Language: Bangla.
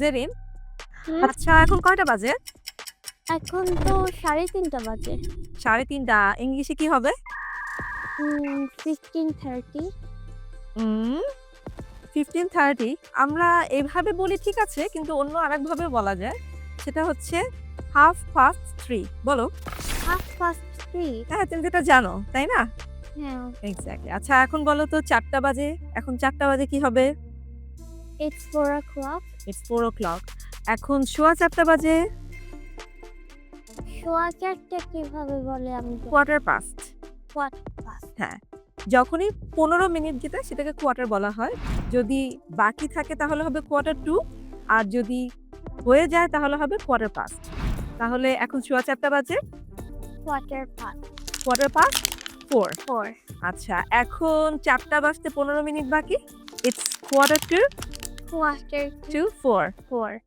জেরিন হুম, আচ্ছা এখন কয়টা বাজে? এখন তো সাড়ে তিনটা বাজে। সাড়ে তিনটা ইংলিশে কি হবে? ফিফটিন থার্টি ফিফটিন থার্টি আমরা এভাবে বলি ঠিক আছে কিন্তু অন্য আরেকভাবে বলা যায়। সেটা হচ্ছে হাফ পাস্ট থ্রি বলো। হাফ পাস্ট থ্রি হ্যাঁ তুমি যেটা জানো তাই না? হ্যাঁ। এক্স্যাক্টলি আচ্ছা এখন বলো তো চারটা বাজে। এখন চারটা বাজে কি হবে? Four o'clock it's four o'clock এখন সোয়া চারটা বাজে। সোয়া চারটে কীভাবে বলে আমি কোয়ার্টার পাস্ট পাস্ট হ্যাঁ। যখনই পনেরো মিনিট যেটা সেটাকে কোয়ার্টার বলা হয়। যদি বাকি থাকে তাহলে হবে কোয়ার্টার টু আর যদি হয়ে যায় তাহলে হবে কোয়ার্টার পাস্ট তাহলে এখন সোয়া চারটা বাজে। Quarter past quarter past four four আচ্ছা এখন চারটা বাজতে পনেরো মিনিট বাকি। It's quarter to quarter to four four